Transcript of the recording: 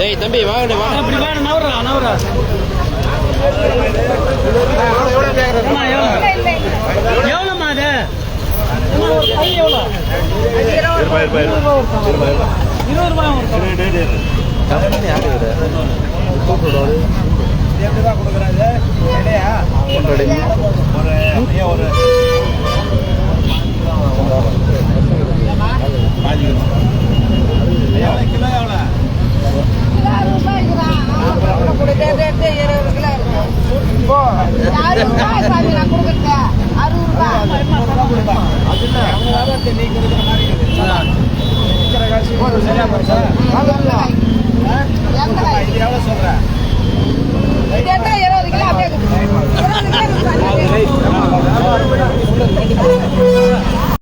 டேய் தம்பி வாங்க வாங்க அப்படி வேணும் நவரா நவரா அம்மா, ஒரு இருபது ரூபாய். ஒரு கிலோ அப்படியே